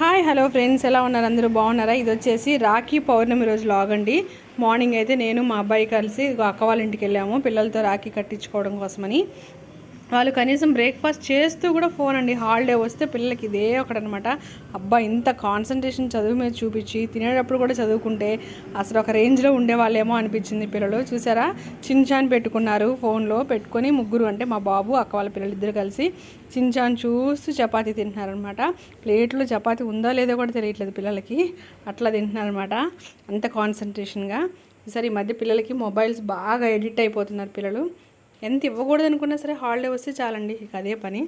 Hi hello friends ఎలా ఉన్నారు? అందరూ బాగున్నారా? ఇది వచ్చేసి రాఖీ పౌర్ణమి రోజు లాగ్ అండి. మార్నింగ్ అయితే నేను మా అబ్బాయి కలిసి అక్క వాళ్ళ ఇంటికి వెళ్ళాము. పిల్లలతో రాఖీ కట్టించుకోవడం కోసమని. వాళ్ళు కనీసం బ్రేక్ఫాస్ట్ చేస్తూ కూడా ఫోన్ అండి. హాలిడే వస్తే పిల్లలకి ఇదే ఒకటనమాట. అబ్బా ఇంత కాన్సన్ట్రేషన్ చదువు మీద చూపించి తినేటప్పుడు కూడా చదువుకుంటే అసలు ఒక రేంజ్లో ఉండేవాళ్ళేమో అనిపించింది పిల్లలు. చూసారా? చించాన్ పెట్టుకున్నారు ఫోన్లో పెట్టుకొని ముగ్గురు అంటే మా బాబు అక్క వాళ్ళ పిల్లలు ఇద్దరు కలిసి చించాన్ చూస్తూ చపాతీ తింటున్నారనమాట. ప్లేట్లో చపాతీ ఉందో లేదో కూడా తెలియట్లేదు పిల్లలకి. అట్లా తింటున్నారనమాట. అంత కాన్సన్ట్రేషన్గా ఈసారి ఈ మధ్య పిల్లలకి మొబైల్స్ బాగా ఎడిట్ అయిపోతున్నారు పిల్లలు. ఎంత ఇవ్వకూడదు అనుకున్నా సరే హాలిడే వస్తే చాలండి ఇక అదే పని.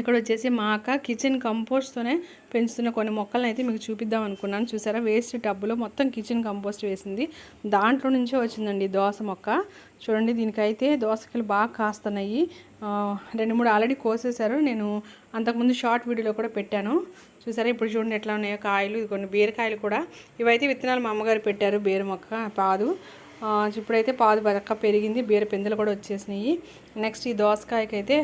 ఇక్కడ వచ్చేసి మా అక్క కిచెన్ కంపోస్ట్తోనే పెంచుతున్న కొన్ని మొక్కలను అయితే మీకు చూపిద్దాం అనుకున్నాను. చూసారా? వేస్ట్ టబ్బులో మొత్తం కిచెన్ కంపోస్ట్ వేసింది. దాంట్లో నుంచే వచ్చిందండి దోస మొక్క. చూడండి దీనికైతే దోసకాయలు బాగా కాస్తున్నాయి. రెండు మూడు ఆల్రెడీ కోసేశారు. నేను అంతకుముందు షార్ట్ వీడియోలో కూడా పెట్టాను. చూసారా? ఇప్పుడు చూడండి ఎట్లా ఉన్నాయో కాయలు ఇది కొన్ని బీరకాయలు కూడా. ఇవైతే విత్తనాలు మా అమ్మగారు పెట్టారు బీర మొక్క పాదు. ఇప్పుడైతే పాదు బరక్క పెరిగింది బీర పిందెలు కూడా వచ్చేసినాయి. నెక్స్ట్ ఈ దోసకాయకి అయితే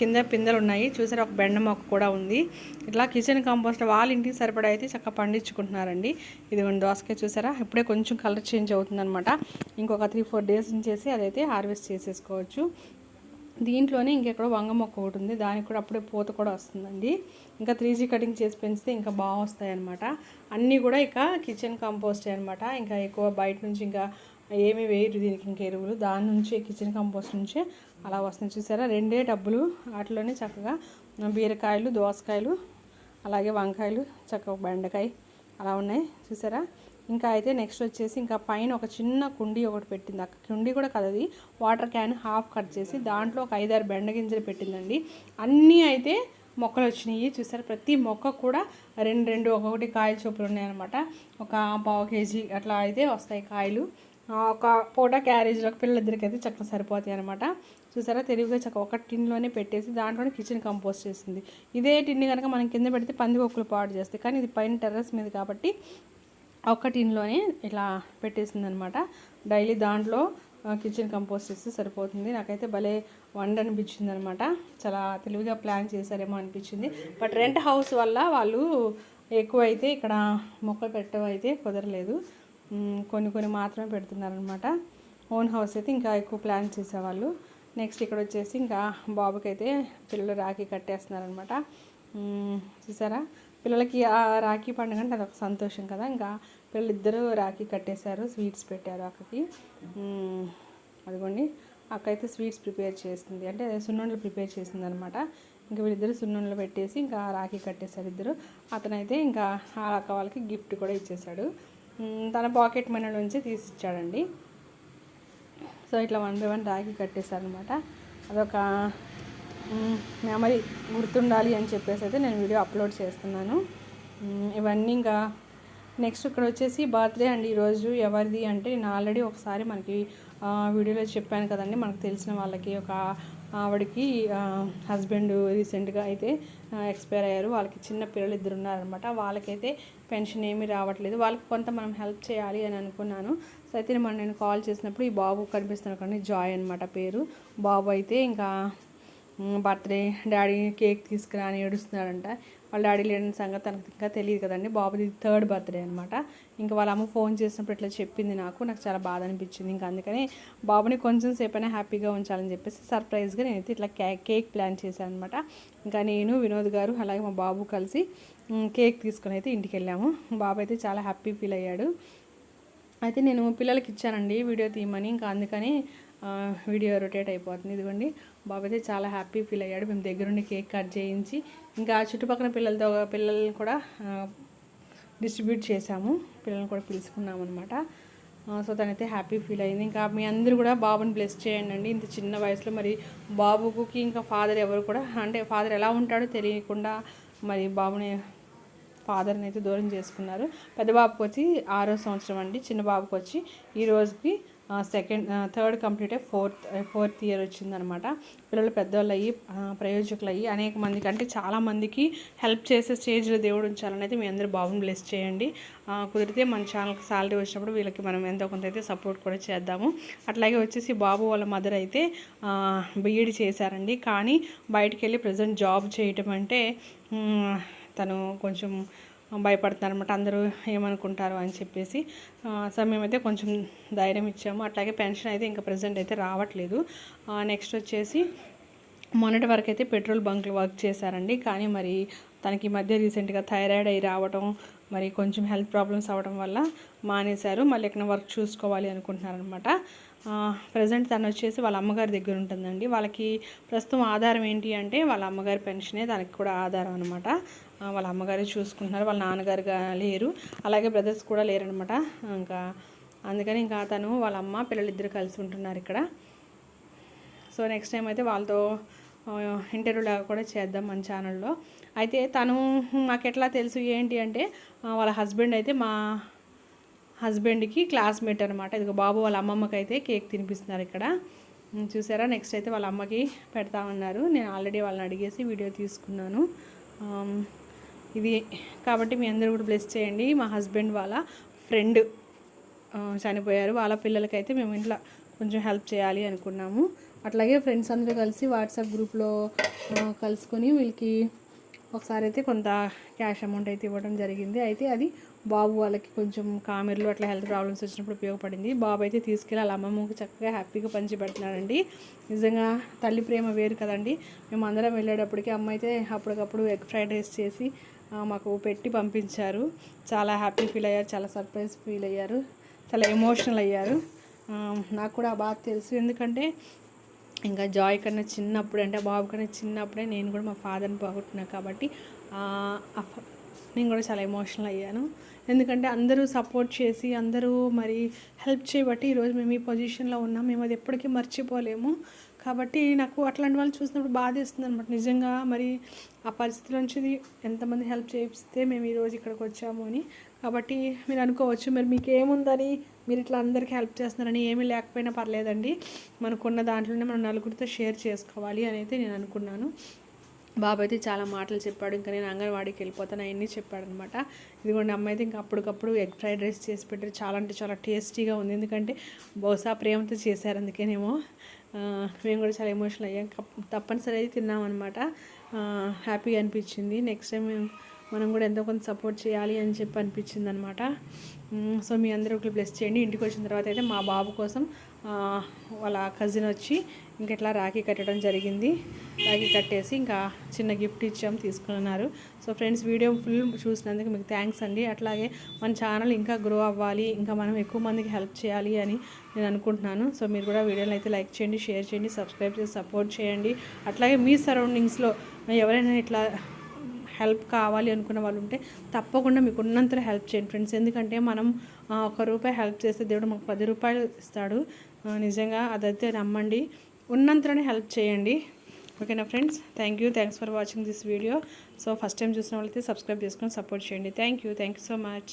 కింద పిందెలు ఉన్నాయి. చూసారా ఒక బెండ మొక్క కూడా ఉంది. ఇట్లా కిచెన్ కంపోస్ట్ వాళ్ళ ఇంటికి సరిపడా అయితే చక్కగా పండించుకుంటున్నారండి. ఇది దోసకాయ చూసారా ఇప్పుడే కొంచెం కలర్ చేంజ్ అవుతుందనమాట ఇంకొక త్రీ ఫోర్ డేస్ నుంచేసి అదైతే హార్వెస్ట్ చేసేసుకోవచ్చు. దీంట్లోనే ఇంకెక్కడ వంగ మొక్క ఒకటి ఉంది. దానికి కూడా అప్పుడే పూత కూడా వస్తుందండి. ఇంకా త్రీ జీ కటింగ్ చేసి పెంచితే ఇంకా బాగా వస్తాయి అనమాట అన్నీ కూడా ఇక కిచెన్ కంపోస్ట్ అనమాట ఇంకా ఎక్కువ బయట నుంచి ఇంకా ఏమి వేయరు దీనికి ఇంకా ఎరువులు. దాని నుంచి కిచెన్ కంపోస్ట్ నుంచే అలా వస్తుంది చూసారా? రెండే డబ్బులు వాటిలోనే చక్కగా బీరకాయలు దోసకాయలు అలాగే వంకాయలు చక్కగా బెండకాయ అలా ఉన్నాయి. చూసారా? ఇంకా అయితే నెక్స్ట్ వచ్చేసి ఇంకా పైన ఒక చిన్న కుండీ ఒకటి పెట్టింది అక్క. కుండీ కూడా కదది వాటర్ క్యాన్ హాఫ్ కట్ చేసి దాంట్లో ఒక ఐదారు బెండ గింజలు పెట్టిందండి. అన్నీ అయితే మొక్కలు వచ్చినాయి. చూసారు? ప్రతి మొక్క కూడా రెండు రెండు ఒక్కొక్కటి కాయల చొప్పులు ఉన్నాయన్నమాట. ఒక పావు కేజీ అట్లా అయితే వస్తాయి కాయలు. ఒక పూట క్యారేజ్లోకి పిల్లలిద్దరికి అయితే చక్కగా సరిపోతాయి అనమాట చూసారా? తెలివిగా చక్క ఒక టిన్లోనే పెట్టేసి దాంట్లోనే కిచెన్ కంపోస్ట్ చేసింది. ఇదే టిన్ కనుక మనం కింద పెడితే పందికొక్కులు పాడు చేస్తాయి. కానీ ఇది పైన టెర్రస్ మీద కాబట్టి ఒక్క టిన్లోనే ఇలా పెట్టేసింది అనమాట డైలీ దాంట్లో కిచెన్ కంపోస్ట్ చేస్తే సరిపోతుంది. నాకైతే భలే వండ అనిపించింది అనమాట చాలా తెలివిగా ప్లాన్ చేశారేమో అనిపించింది. బట్ రెంట్ హౌస్ వల్ల వాళ్ళు ఎక్కువైతే ఇక్కడ మొక్కలు పెట్టడం అయితే కుదరలేదు. కొన్ని కొన్ని మాత్రమే పెడుతున్నారనమాట ఓన్ హౌస్ అయితే ఇంకా ఎక్కువ ప్లాన్ చేసేవాళ్ళు. నెక్స్ట్ ఇక్కడ వచ్చేసి ఇంకా బాబుకి అయితే పిల్లలు రాఖీ కట్టేస్తున్నారనమాట చూసారా? పిల్లలకి ఆ రాఖీ పండుగ అంటే అదొక సంతోషం కదా. ఇంకా పిల్లలిద్దరూ రాఖీ కట్టేశారు స్వీట్స్ పెట్టారు అక్కకి. అదిగోండి. అక్క అయితే స్వీట్స్ ప్రిపేర్ చేస్తుంది. అంటే సున్నుండలు ప్రిపేర్ చేసింది అనమాట ఇంకా వీళ్ళిద్దరు సున్నుండలు పెట్టేసి ఇంకా రాఖీ కట్టేశారు ఇద్దరు. అతనైతే ఇంకా ఆ అక్క వాళ్ళకి గిఫ్ట్ కూడా ఇచ్చేసాడు తన పాకెట్ మనీ తీసి ఇచ్చాడండి సో ఇట్లా వన్ బై వన్ రాఖీ కట్టేశారనమాట. అదొక మెమరీ గుర్తుండాలి అని చెప్పేసి అయితే నేను వీడియో అప్లోడ్ చేస్తున్నాను. ఇవన్నీ ఇంకా నెక్స్ట్ ఇక్కడ వచ్చేసి బర్త్డే అండి ఈరోజు. ఎవరిది అంటే నేను ఆల్రెడీ ఒకసారి మనకి వీడియోలో చెప్పాను కదండి. మనకు తెలిసిన వాళ్ళకి ఒక ఆవిడకి హస్బెండ్ రీసెంట్గా అయితే ఎక్స్పైర్ అయ్యారు. వాళ్ళకి చిన్న పిల్లలు ఇద్దరు ఉన్నారనమాట. వాళ్ళకైతే పెన్షన్ ఏమీ రావట్లేదు. వాళ్ళకి కొంత మనం హెల్ప్ చేయాలి అని అనుకున్నాను. సో అయితే మనం నేను కాల్ చేసినప్పుడు ఈ బాబు కనిపిస్తున్నాడు కానీ జాయ్ అనమాట పేరు. బాబు అయితే ఇంకా బర్త్డే డాడీ కేక్ తీసుకురా అని ఏడుస్తున్నాడంట. వాళ్ళ డాడీ లేడని సంగతి తనకు ఇంకా తెలియదు కదండి. బాబుది థర్డ్ బర్త్డే అనమాట ఇంకా వాళ్ళ అమ్మ ఫోన్ చేసినప్పుడు ఇట్లా చెప్పింది నాకు. నాకు చాలా బాధ అనిపించింది. ఇంకా అందుకని బాబుని కొంచెం సేపైనా హ్యాపీగా ఉంచాలని చెప్పేసి సర్ప్రైజ్గా నేనైతే ఇట్లా కేక్ ప్లాన్ చేశాను అనమాట ఇంకా నేను వినోద్ గారు అలాగే మా బాబు కలిసి కేక్ తీసుకొని అయితే ఇంటికి వెళ్ళాము. బాబు అయితే చాలా హ్యాపీ ఫీల్ అయ్యాడు. అయితే నేను పిల్లలకి ఇచ్చానండి వీడియో తీయమని. ఇంకా అందుకని వీడియో రొటేట్ అయిపోతుంది. ఇదిగోండి బాబు అయితే చాలా హ్యాపీ ఫీల్ అయ్యాడు. మేము దగ్గరుండి కేక్ కట్ చేయించి ఇంకా చుట్టుపక్కల పిల్లలతో పిల్లల్ని కూడా డిస్ట్రిబ్యూట్ చేశాము. పిల్లల్ని కూడా పిలుచుకున్నాం అనమాట సో తనైతే హ్యాపీ ఫీల్ అయింది. ఇంకా మీ అందరూ కూడా బాబుని బ్లెస్ చేయండి అండి ఇంత చిన్న వయసులో మరి బాబుకి ఇంకా ఫాదర్ ఎవరు కూడా అంటే ఫాదర్ ఎలా ఉంటాడో తెలియకుండా మరి బాబుని ఫాదర్ని అయితే దూరం చేసుకున్నారు. పెద్ద బాబుకి వచ్చి ఆరో సంవత్సరం అండి. చిన్న బాబుకి వచ్చి ఈ రోజుకి సెకండ్ థర్డ్ కంప్లీట్ అయ్యి ఫోర్త్ ఫోర్త్ ఇయర్ వచ్చిందనమాట. పిల్లలు పెద్దవాళ్ళు అయ్యి ప్రయోజకులు అయ్యి అనేక మందికి అంటే చాలామందికి హెల్ప్ చేసే స్టేజ్లో దేవుడు ఉంచాలని అయితే మీ అందరూ బాబుని బ్లెస్ చేయండి. కుదిరితే మన ఛానల్కి సాలరీ వచ్చినప్పుడు వీళ్ళకి మనం ఎంతో కొంత అయితే సపోర్ట్ కూడా చేద్దాము. అట్లాగే వచ్చేసి బాబు వాళ్ళ మదర్ అయితే బీఈడి చేశారండి. కానీ బయటికి వెళ్ళి ప్రజెంట్ జాబ్ చేయటం అంటే తను కొంచెం భయపడుతున్నారు అనమాట అందరూ ఏమనుకుంటారు అని చెప్పేసి సో మేమైతే కొంచెం ధైర్యం ఇచ్చాము. అట్లాగే పెన్షన్ అయితే ఇంకా ప్రజెంట్ అయితే రావట్లేదు. నెక్స్ట్ వచ్చేసి మొన్నటి వరకు అయితే పెట్రోల్ బంక్లు వర్క్ చేశారండి. కానీ మరి తనకి మధ్య రీసెంట్గా థైరాయిడ్ అయి రావడం మరి కొంచెం హెల్త్ ప్రాబ్లమ్స్ అవ్వడం వల్ల మానేశారు. మళ్ళీ ఎక్కడ వర్క్ చూసుకోవాలి అనుకుంటున్నారనమాట ప్రజెంట్ తను వచ్చేసి వాళ్ళ అమ్మగారి దగ్గర ఉంటుందండి. వాళ్ళకి ప్రస్తుతం ఆధారం ఏంటి అంటే వాళ్ళ అమ్మగారి పెన్షనే దానికి కూడా ఆధారం అనమాట వాళ్ళ అమ్మగారే చూసుకుంటున్నారు వాళ్ళ నాన్నగారు లేరు. అలాగే బ్రదర్స్ కూడా లేరనమాట ఇంకా అందుకని ఇంకా తను వాళ్ళ అమ్మ పిల్లలిద్దరు కలిసి ఉంటున్నారు ఇక్కడ. సో నెక్స్ట్ టైం అయితే వాళ్ళతో ఇంటర్వ్యూ లాగా కూడా చేద్దాం మన ఛానల్లో. అయితే తను మాకు ఎట్లా తెలుసు ఏంటి అంటే వాళ్ళ హస్బెండ్ అయితే మా హస్బెండ్కి క్లాస్మేట్ అనమాట ఇదిగో బాబు వాళ్ళ అమ్మమ్మకి అయితే కేక్ తినిపిస్తున్నారు ఇక్కడ. చూసారా? నెక్స్ట్ అయితే వాళ్ళ అమ్మకి పెడతా ఉన్నారు. నేను ఆల్రెడీ వాళ్ళని అడిగేసి వీడియో తీసుకున్నాను. ఇది కాబట్టి మీ అందరూ కూడా బ్లెస్ చేయండి. మా హస్బెండ్ వాళ్ళ ఫ్రెండ్ చనిపోయారు. వాళ్ళ పిల్లలకైతే మేము ఇంట్లో కొంచెం హెల్ప్ చేయాలి అనుకున్నాము. అట్లాగే ఫ్రెండ్స్ అందరూ కలిసి వాట్సాప్ గ్రూప్లో కలుసుకొని వీళ్ళకి ఒకసారి అయితే కొంత క్యాష్ అమౌంట్ అయితే ఇవ్వడం జరిగింది. అయితే అది బాబు వాళ్ళకి కొంచెం కామెర్లు అట్లా హెల్త్ ప్రాబ్లమ్స్ వచ్చినప్పుడు ఉపయోగపడింది. బాబు అయితే తీసుకెళ్ళి వాళ్ళ అమ్మమ్మకు చక్కగా హ్యాపీగా పంచి పెడుతున్నాడండి. నిజంగా తల్లి ప్రేమ వేరు కదండి. మేము అందరం వెళ్ళేటప్పటికి అమ్మ అయితే అప్పటికప్పుడు ఎగ్ ఫ్రైడ్ రైస్ చేసి మాకు పెట్టి పంపించారు. చాలా హ్యాపీ ఫీల్ అయ్యారు. చాలా సర్ప్రైజ్ ఫీల్ అయ్యారు. చాలా ఎమోషనల్ అయ్యారు. నాకు కూడా బాగా తెలుసు. ఎందుకంటే ఇంకా జాయ్ కన్నా చిన్నప్పుడు అంటే బాబు కన్నా చిన్నప్పుడే నేను కూడా మా ఫాదర్ని పోగొట్టున్నా కాబట్టి నేను కూడా చాలా ఎమోషనల్ అయ్యాను. ఎందుకంటే అందరూ సపోర్ట్ చేసి అందరూ మరి హెల్ప్ చేయబట్టి ఈరోజు మేము ఈ పొజిషన్లో ఉన్నాం. మేము అది ఎప్పటికీ మర్చిపోలేము. కాబట్టి నాకు అట్లాంటి వాళ్ళు చూసినప్పుడు బాధేస్తుంది అనమాట నిజంగా మరి ఆ పరిస్థితి నుంచి ఎంతమంది హెల్ప్ చేయిస్తే మేము ఈరోజు ఇక్కడికి వచ్చాము అని. కాబట్టి మీరు అనుకోవచ్చు మరి మీకు ఏముందని మీరు ఇట్లా అందరికీ హెల్ప్ చేస్తున్నారని ఏమీ లేకపోయినా పర్లేదండి. మనకున్న దాంట్లోనే మనం నలుగురితో షేర్ చేసుకోవాలి అని అయితే నేను అనుకున్నాను. బాబు అయితే చాలా మాటలు చెప్పాడు ఇంకా నేను అంగన్వాడికి వెళ్ళిపోతాను అవన్నీ చెప్పాడు అనమాట ఇదిగోండి అమ్మ అయితే ఇంకా అప్పటికప్పుడు ఎగ్ ఫ్రైడ్ రైస్ చేసి పెట్టారు. చాలా అంటే చాలా టేస్టీగా ఉంది. ఎందుకంటే బహుశా ప్రేమతో చేశారు అందుకేనేమో. మేము కూడా చాలా ఎమోషనల్ అయ్యాం. తప్పనిసరి అయితే తిన్నామన్నమాట హ్యాపీగా అనిపించింది. నెక్స్ట్ టైం మనం కూడా ఎంతో కొంత సపోర్ట్ చేయాలి అని చెప్పి అనిపించింది అనమాట సో మీ అందరూ ఒకటి బ్లెస్ చేయండి. ఇంటికి వచ్చిన తర్వాత అయితే మా బాబు కోసం వాళ్ళ కజిన్ వచ్చి ఇంకెట్లా రాఖీ కట్టడం జరిగింది. రాఖీ కట్టేసి ఇంకా చిన్న గిఫ్ట్ ఇచ్చాము తీసుకున్నారు. సో ఫ్రెండ్స్ వీడియో ఫుల్ చూసినందుకు మీకు థ్యాంక్స్ అండి. అట్లాగే మన ఛానల్ ఇంకా గ్రో అవ్వాలి ఇంకా మనం ఎక్కువ మందికి హెల్ప్ చేయాలి అని నేను అనుకుంటున్నాను. సో మీరు కూడా వీడియోని అయితే లైక్ చేయండి షేర్ చేయండి సబ్స్క్రైబ్ చేసి సపోర్ట్ చేయండి. అట్లాగే మీ సరౌండింగ్స్లో ఎవరైనా ఇట్లా హెల్ప్ కావాలి అనుకున్న వాళ్ళు ఉంటే తప్పకుండా మీకు ఉన్నంతలో హెల్ప్ చేయండి ఫ్రెండ్స్. ఎందుకంటే మనం ఒక రూపాయి హెల్ప్ చేస్తే దేవుడు మాకు పది రూపాయలు ఇస్తాడు. నిజంగా అదైతే నమ్మండి. ఉన్నంతలోనే హెల్ప్ చేయండి. ఓకేనా friends thank you thanks for watching this video so first time చూసిన వాళ్ళైతే సబ్స్క్రైబ్ చేసుకొని సపోర్ట్ చేయండి. Thank you thank you so much